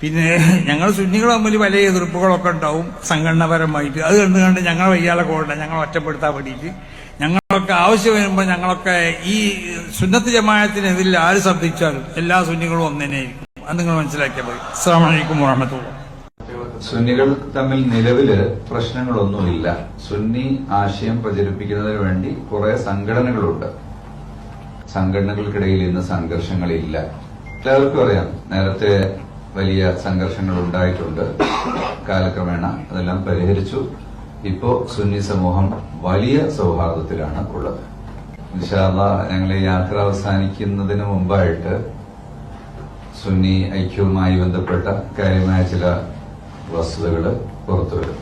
പിന്നെ ഞങ്ങൾ സുന്നികൾ തമ്മിൽ പല എതിർപ്പുകളൊക്കെ ഉണ്ടാവും സംഘടനാപരമായിട്ട്. അത് കണ്ട് കണ്ട് ഞങ്ങൾ വയ്യാളെ കൊണ്ട ഞങ്ങൾ ഒറ്റപ്പെടുത്താൻ വേണ്ടിയിട്ട്. ഞങ്ങളൊക്കെ ആവശ്യം വരുമ്പോൾ ഞങ്ങളൊക്കെ ഈ സുന്നത്ത് ജമായത്തിനെതിരിൽ ആര് ശബ്ദിച്ചാലും എല്ലാ സുന്നികളും ഒന്നിനായിരിക്കും അത് നിങ്ങൾ മനസ്സിലാക്കിയാൽ മതി. അസ്സാം വലൈക്കും വാഹമത്തുള്ള സുന്നികൾ തമ്മിൽ നിലവിൽ പ്രശ്നങ്ങളൊന്നുമില്ല. സുന്നി ആശയം പ്രചരിപ്പിക്കുന്നതിന് വേണ്ടി കുറെ സംഘടനകളുണ്ട്. സംഘടനകൾക്കിടയിൽ ഇന്ന് സംഘർഷങ്ങളില്ല. എല്ലാവർക്കും അറിയാം. നേരത്തെ വലിയ സംഘർഷങ്ങൾ ഉണ്ടായിട്ടുണ്ട് കാലക്രമേണ അതെല്ലാം പരിഹരിച്ചു. ഇപ്പോ സുന്നി സമൂഹം വലിയ സൗഹാർദ്ദത്തിലാണ് ഉള്ളത്. വിശാല ഞങ്ങൾ ഈ യാത്ര അവസാനിക്കുന്നതിന് മുമ്പായിട്ട് സുന്നി ഐക്യവുമായി ബന്ധപ്പെട്ട കാര്യമായ ചില വസ്തുതകൾ പുറത്തുവരും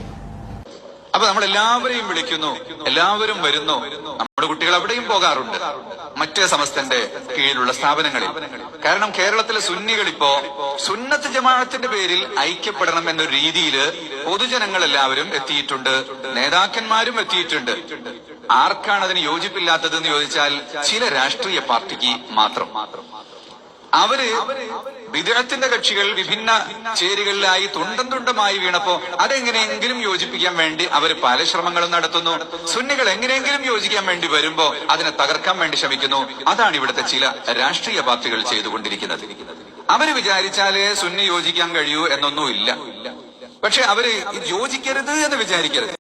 അപ്പൊ നമ്മൾ എല്ലാവരെയും വിളിക്കുന്നു. എല്ലാവരും വരുന്നു. നമ്മുടെ കുട്ടികൾ അവിടെയും പോകാറുണ്ട്. മറ്റേ സമസ്തന്റെ കീഴിലുള്ള സ്ഥാപനങ്ങളിൽ. കാരണം കേരളത്തിലെ സുന്നികൾ ഇപ്പോ സുന്നത്ത് ജമാഅത്തിന്റെ പേരിൽ ഐക്യപ്പെടണം എന്ന രീതിയിൽ പൊതുജനങ്ങൾ എല്ലാവരും എത്തിയിട്ടുണ്ട്. നേതാക്കന്മാരും എത്തിയിട്ടുണ്ട്. ആർക്കാണ് അതിന് യോജിപ്പില്ലാത്തതെന്ന് ചോദിച്ചാൽ ചില രാഷ്ട്രീയ പാർട്ടിക്ക് മാത്രം. അവർ വിദേഹത്തിന്റെ കക്ഷികൾ വിഭിന്ന ചേരികളിലായി തുണ്ടം തുണ്ടമായി വീണപ്പോ അതെങ്ങനെയെങ്കിലും യോജിപ്പിക്കാൻ വേണ്ടി അവർ പല ശ്രമങ്ങളും നടത്തുന്നു. സുന്നികൾ എങ്ങനെയെങ്കിലും യോജിക്കാൻ വേണ്ടി വരുമ്പോ അതിനെ തകർക്കാൻ വേണ്ടി ശ്രമിക്കുന്നു. അതാണ് ഇവിടുത്തെ ചില രാഷ്ട്രീയ പാർട്ടികൾ ചെയ്തുകൊണ്ടിരിക്കുന്നത്. അവർ വിചാരിച്ചാലേ സുന്നി യോജിക്കാൻ കഴിയൂ എന്നൊന്നുമില്ല. പക്ഷെ അവർ യോജിക്കരുത് എന്ന് വിചാരിക്കരുത്.